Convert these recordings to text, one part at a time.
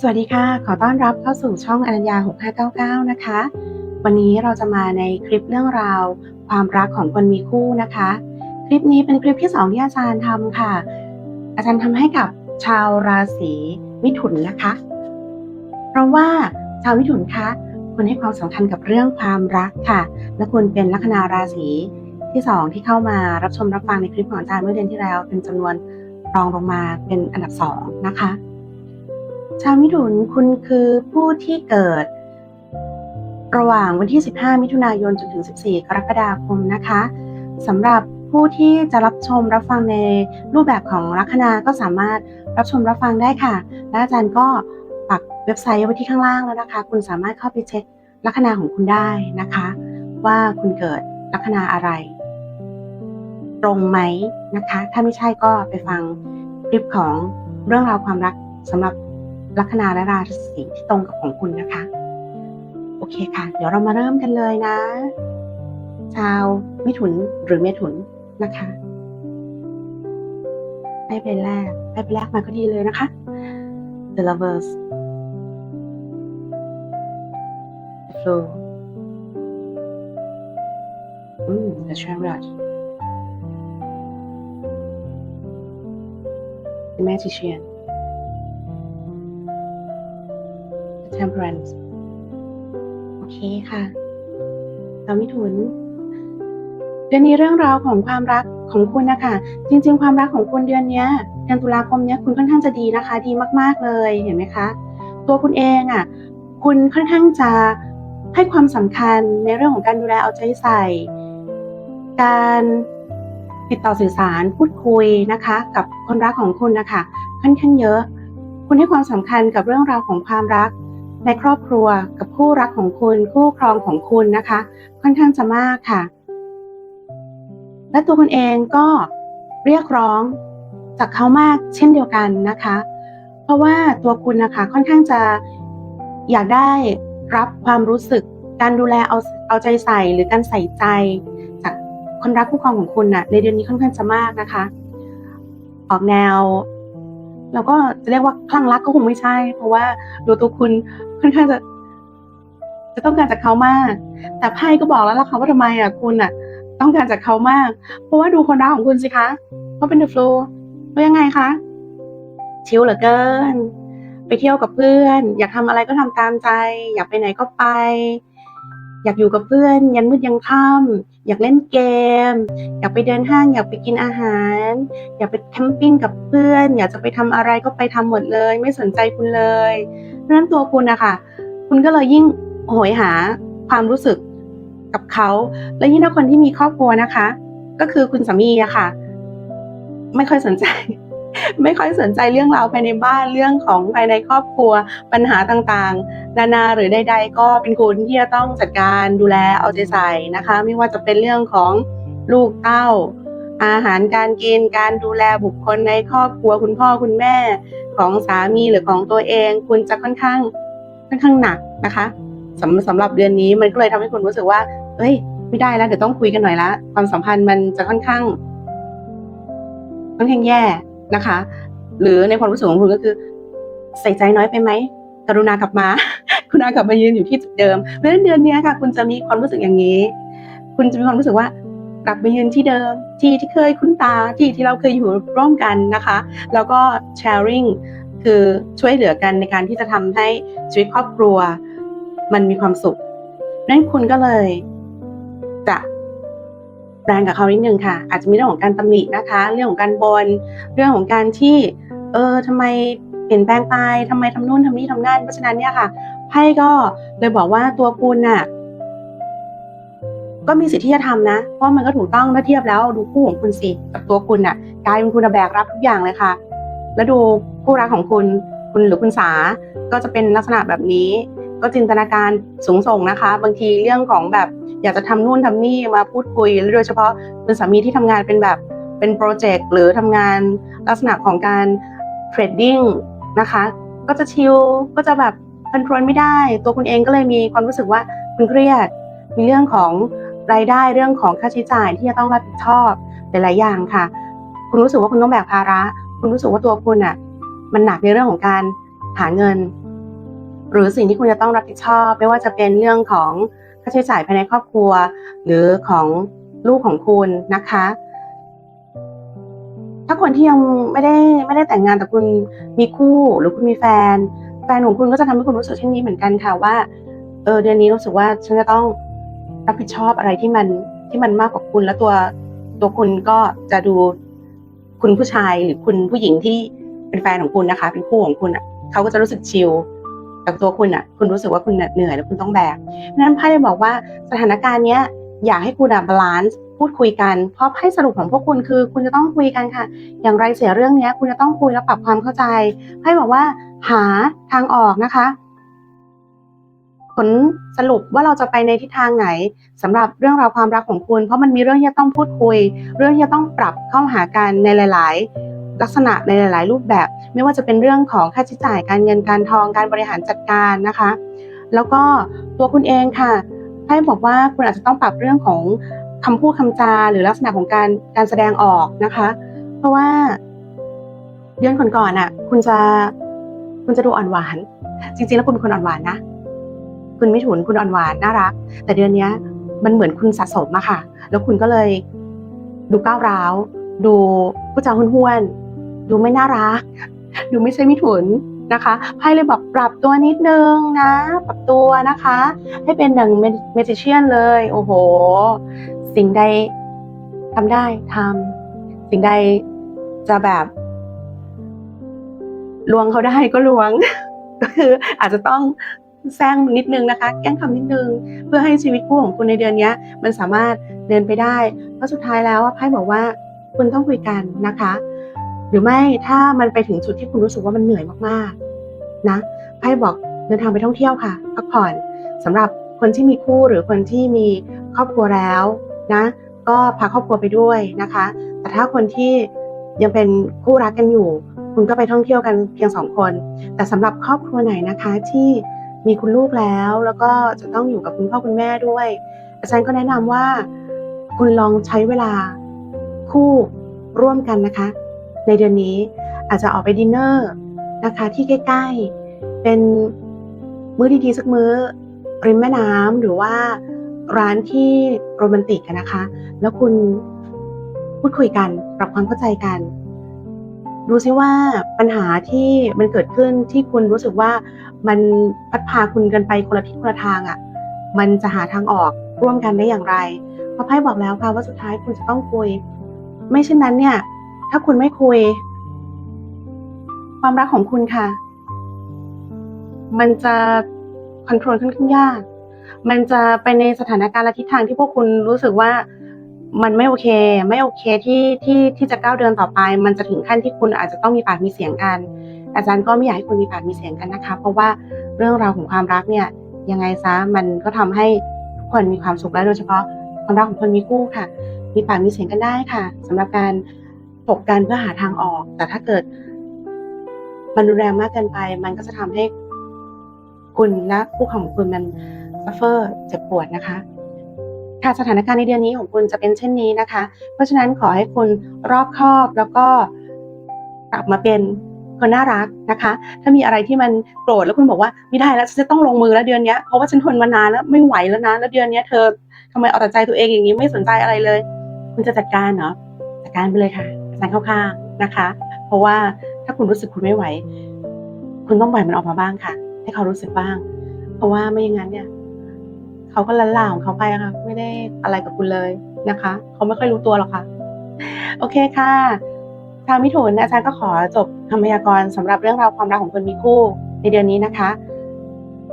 สวัสดีค่ะ ขอต้อนรับเข้าสู่ช่องอนัญญา 6599 นะคะ วันนี้เราจะมาในคลิปเรื่องราว ความรักของคนมีคู่นะคะ คลิปนี้เป็นคลิปที่สองที่อาจารย์ทำค่ะ อาจารย์ทำให้กับชาวราศีมิถุนนะคะ เพราะว่าชาวมิถุนคะคุณให้ความสำคัญกับเรื่องความรักค่ะ และคุณเป็นลัคนาราศีที่สองที่เข้ามารับชมรับฟังในคลิปของอาจารย์เมื่อเดือนที่แล้ว เป็นจำนวนรองลงมาเป็นอันดับสองนะคะ ชาวมิถุนคุณคือผู้ที่เกิด ระหว่างวันที่ 15 มิถุนายนจนถึง 14 กรกฎาคมนะคะสำหรับผู้ที่จะรับชมรับฟังในรูปแบบของลัคนาก็สามารถรับชมรับฟังได้ค่ะและอาจารย์ก็ปักเว็บไซต์ไว้ที่ข้างล่างแล้วนะคะ คุณสามารถเข้าไปเช็คลัคนาของคุณได้นะคะ ว่าคุณเกิดลัคนาอะไร ตรงไหมนะคะ ถ้าไม่ใช่ก็ไปฟังคลิปของเรื่องราวความรักสำหรับ ลัคนาและราศีที่ตรงกับของคุณนะคะ โอเคค่ะ เดี๋ยวเรามาเริ่มกันเลยนะ ชาวมิถุนหรือเมถุนนะคะให้เป็นแรกให้เป็นแรกมาก็ดีเลยนะคะ The Lovers The Flow อืม The Chariot The Magician temperance โอเคค่ะชาวมิถุนเดือนนี้เรื่องราวของความรักของคุณนะคะ จริง ๆ ความรักของคุณเดือนนี้เดือนตุลาคมนี้คุณค่อนข้างจะดีนะคะ ดีมาก ๆเลยเห็นไหมคะ ตัวคุณเองอะ คุณค่อนข้างจะให้ความสำคัญในเรื่องของการดูแลเอาใจใส่ การติดต่อสื่อสารพูดคุยนะคะ กับคนรักของคุณนะคะค่อนข้างเยอะ คุณให้ความสำคัญกับเรื่องราวของความรัก ในครอบครัวกับคู่รักของคุณคู่ครองของคุณนะคะ ค่อนข้างจะมากค่ะ และตัวคุณเองก็เรียกร้องจากเขามากเช่นเดียวกันนะคะ เพราะว่าตัวคุณนะคะค่อนข้างจะอยากได้รับความรู้สึกการดูแลเอาเอาใจใส่หรือการใส่ใจ จากคนรักคู่ครองของคุณน่ะในเดือนนี้ค่อนข้างจะมากนะคะ ออกแนว เราก็จะเรียกว่าคลั่งรักก็คงไม่ใช่ เพราะว่าดูตัวคุณค่อนข้างจะจะต้องการจากเขามาก แต่ไพ่ก็บอกแล้วล่ะค่ะว่าทำไมอะคุณอะ ต้องการจากเขามาก เพราะว่าดูคนรักของคุณสิคะเขาเป็นเดอะฟลูว่ายังไงคะชิลเหลือเกิน ไปเที่ยวกับเพื่อน อยากทำอะไรก็ทำตามใจ อยากไปไหนก็ไป อยากอยู่กับเพื่อนยันมืดยังค่ำอยากเล่นเกม อยากไปเดินห้าง อยากไปกินอาหาร อยากไปแคมปิ้งกับเพื่อน อยากจะไปทำอะไรก็ไปทำหมดเลย ไม่สนใจคุณเลยเพราะฉะนั้นตัวคุณนะคะคุณก็เลยยิ่งโหยหาความรู้สึกกับเขาและยิ่งถ้าคนที่มีครอบครัวนะคะ ก็คือคุณสามีอะค่ะ ไม่ค่อยสนใจ ไม่ค่อยสนใจเรื่องราวภายในบ้านเรื่องของภายในครอบครัวปัญหาต่างๆ นานาหรือใด ๆ ก็เป็นคุณที่จะต้องจัดการดูแลเอาใจใส่นะคะ ไม่ว่าจะเป็นเรื่องของลูกเต้า อาหารการกินการดูแลบุคคลในครอบครัวคุณพ่อคุณแม่ของสามีหรือของตัวเอง คุณจะค่อนข้างค่อนข้างหนักนะคะสำสำหรับเดือนนี้มันก็เลยทำให้คุณรู้สึกว่า เอ้ย ไม่ได้แล้วเดี๋ยวต้องคุยกันหน่อยละความสัมพันธ์มันจะค่อนข้างค่อนข้างแย่ นะคะ หรือในความรู้สึกของคุณก็คือใส่ใจน้อยไปไหมกรุณากลับมา คุณากลับมายืนอยู่ที่จุดเดิม เพราะฉะนั้นเดือนเนี้ยค่ะ คุณจะมีความรู้สึกอย่างนี้ คุณจะมีความรู้สึกว่ากลับไปยืนที่เดิม ที่ที่เคยคุ้นตาที่ที่เราเคยอยู่ร่วมกันนะคะ แล้วก็ sharing คือช่วยเหลือกันในการที่จะทำให้ชีวิตครอบครัว มันมีความสุขนั้นคุณก็เลย แรงกับเขานิดนึงค่ะ อาจจะมีเรื่องของการตำหนินะคะ เรื่องของการบนเรื่องของการที่ เออทำไมเปลี่ยนแปลงไปทำไมทำนู่นทำนี่ทำนั่นเพราะฉะนั้นเนี่ยค่ะไพ่ก็เลยบอกว่าตัวคุณน่ะก็มีสิทธิ์ที่จะทำนะ เพราะมันก็ถูกต้องถ้าเทียบแล้วดูคู่ของคุณสิกับตัวคุณน่ะกลายเป็นคุณแบกรับทุกอย่างเลยค่ะ แล้วดูคู่รักของคุณคุณหรือคุณสา ก็จะเป็นลักษณะแบบนี้ ก็จินตนาการสูงส่งนะคะ บางทีเรื่องของแบบอยากจะทำนู่นทำนี่มาพูดคุยแล้วโดยเฉพาะคุณสามีที่ทำงานเป็นแบบเป็นโปรเจกต์หรือทำงานลักษณะของการเทรดดิ้งนะคะ ก็จะชิลก็จะแบบคอนโทรลไม่ได้ ตัวคุณเองก็เลยมีความรู้สึกว่าคุณเครียด มีเรื่องของรายได้เรื่องของค่าใช้จ่ายที่จะต้องรับผิดชอบหลายๆอย่างค่ะ คุณรู้สึกว่าคุณต้องแบกภาระ คุณรู้สึกว่าตัวคุณอะ มันหนักในเรื่องของการหาเงิน หรือสิ่งที่คุณจะต้องรับผิดชอบ ไม่ว่าจะเป็นเรื่องของค่าใช้จ่ายภายในครอบครัว หรือของลูกของคุณนะคะ ถ้าคนที่ยังไม่ได้ไม่ได้แต่งงานแต่คุณมีคู่หรือคุณมีแฟน แฟนของคุณก็จะทำให้คุณรู้สึกเช่นนี้เหมือนกันค่ะว่าเออเดือนนี้รู้สึกว่าฉันจะต้องรับผิดชอบอะไรที่มันที่มันมากกว่าคุณ แล้วตัวตัวคุณก็จะดูคุณผู้ชายหรือคุณผู้หญิงที่เป็นแฟนของคุณนะคะ เป็นคู่ของคุณเขาก็จะรู้สึกชิล แต่ตัวคุณอะ คุณรู้สึกว่าคุณเหนื่อยแล้วคุณต้องแบกเพราะฉะนั้นไพ่เลยบอกว่าสถานการณ์เนี้ยอยากให้คุณอะบาลานซ์พูดคุยกันเพราะไพ่สรุปของพวกคุณคือ คุณจะต้องคุยกันค่ะ อย่างไรเสียเรื่องเนี้ย คุณจะต้องคุยแล้วปรับความเข้าใจไพ่บอกว่าหาทางออกนะคะ ผลสรุปว่าเราจะไปในทิศทางไหนสำหรับเรื่องราวความรักของคุณ เพราะมันมีเรื่องที่ต้องพูดคุย เรื่องที่ต้องปรับเข้าหากันในหลาย ๆ ลักษณะในหลาย ๆ รูปแบบ ไม่ว่าจะเป็นเรื่องของค่าใช้จ่ายการเงินการทองการบริหารจัดการนะคะ แล้วก็ตัวคุณเองค่ะไพ่บอกว่าคุณอาจจะต้องปรับเรื่องของคำพูดคำจาหรือลักษณะของการการแสดงออกนะคะ เพราะว่าเดือนก่อนๆน่ะ คุณจะคุณจะดูอ่อนหวาน จริง ๆ แล้วคุณเป็นคนอ่อนหวานนะคุณไม่ถุนคุณอ่อนหวานน่ารัก แต่เดือนนี้มันเหมือนคุณสะสมอะค่ะ แล้วคุณก็เลยดูก้าวร้าว ดูผู้จาห้วนๆ ดูไม่น่ารัก ดูไม่ใช่มิถุนนะคะไพ่เลยบอกปรับตัวนิดนึงนะ ปรับตัวนะคะ ให้เป็นหนึ่งเมจิเชียนเลย โอ้โห สิ่งใดทำได้ทำสิ่งใดจะแบบลวงเขาได้ก็ลวง ก็คืออาจจะต้องแซงนิดนึงนะคะ แกล้งทำนิดนึง เพื่อให้ชีวิตคู่ของคุณในเดือนนี้มันสามารถเดินไปได้เพราะสุดท้ายแล้วอะไพ่บอกว่าคุณต้องคุยกันนะคะ รือไม่ถ้ามันไปถึงจุดที่คุณรู้สึกว่ามันเหนื่อยมากๆนะไพ่บอกเดินทางไปท่องเที่ยวค่ะพักผ่อนสำหรับคนที่มีคู่หรือคนที่มีครอบครัวแล้วนะ ก็พาครอบครัวไปด้วยนะคะ แต่ถ้าคนที่ยังเป็นคู่รักกันอยู่ คุณก็ไปท่องเที่ยวกันเพียงสองคน แต่สำหรับครอบครัวไหนนะคะที่มีคุณลูกแล้ว แล้วก็จะต้องอยู่กับคุณพ่อคุณแม่ด้วย อาจารย์ก็แนะนำว่า คุณลองใช้เวลาคู่ร่วมกันนะคะ ในเดือนนี้อาจจะออกไปดินเนอร์นะคะที่ใกล้ๆ เป็นมื้อดีๆสักมื้อริมแม่น้ำหรือว่าร้านที่โรแมนติกนะคะ แล้วคุณพูดคุยกันปรับความเข้าใจกัน ดูซิว่าปัญหาที่มันเกิดขึ้นที่คุณรู้สึกว่ามันพัดพาคุณกันไปคนละทิศคนละทางอะ่ะ มันจะหาทางออกร่วมกันได้อย่างไรเพราะไพ่บอกแล้วค่ะว่าสุดท้ายคุณจะต้องคุย ไม่เช่นนั้นเนี่ย ถ้าคุณไม่คุย ความรักของคุณค่ะ มันจะคอนโทรลค่อนข้างยาก มันจะไปในสถานการณ์และทิศทางที่พวกคุณรู้สึกว่ามันไม่โอเค ไม่โอเคที่ที่ที่จะก้าวเดินต่อไป มันจะถึงขั้นที่คุณอาจจะต้องมีปากมีเสียงกัน อาจารย์ก็ไม่อยากให้คุณมีปากมีเสียงกันนะคะ เพราะว่าเรื่องราวของความรักเนี่ยยังไงซะมันก็ทำให้ทุกคนมีความสุขและโดยเฉพาะความรักของคนมีคู่ค่ะ มีปากมีเสียงกันได้ค่ะสำหรับการ ถกกันเพื่อหาทางออก แต่ถ้าเกิด มันรุนแรงมากเกินไป มันก็จะทำให้คุณและคู่ของคุณมันซัฟเฟอร์เจ็บปวดนะคะค่ะสถานการณ์ในเดือนนี้ของคุณจะเป็นเช่นนี้นะคะ เพราะฉะนั้นขอให้คุณรอบคอบแล้วก็กลับมาเป็นคนน่ารักนะคะ ถ้ามีอะไรที่มันโกรธแล้วคุณบอกว่าไม่ได้แล้วฉันจะต้องลงมือแล้วเดือนนี้เพราะว่าฉันทนมานานแล้วไม่ไหวแล้วนะแล้วเดือนนี้เธอทำไมเอาแต่ใจตัวเองอย่างนี้ไม่สนใจอะไรเลย คุณจะจัดการเนาะจัดการไปเลยค่ะ อาจารย์เข้าข้างนะคะ เพราะว่าถ้าคุณรู้สึกคุณไม่ไหว คุณต้องปล่อยมันออกมาบ้างค่ะ ให้เขารู้สึกบ้าง เพราะว่าไม่อย่างนั้นเนี่ยเขาก็ลันล่าของเขาไปค่ะไม่ได้อะไรกับคุณเลยนะคะ เขาไม่ค่อยรู้ตัวหรอกค่ะ โอเคค่ะทางมิถุนอาจารย์ก็ขอจบคำพยากรณ์สำหรับเรื่องราวความรักของคนมีคู่ ในเดือนนี้นะคะ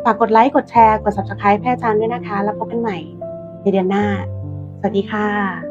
ฝากกดไลค์กดแชร์กด subscribe ให้อาจารย์ด้วยนะคะ แล้วพบกันใหม่ในเดือนหน้า สวัสดีค่ะ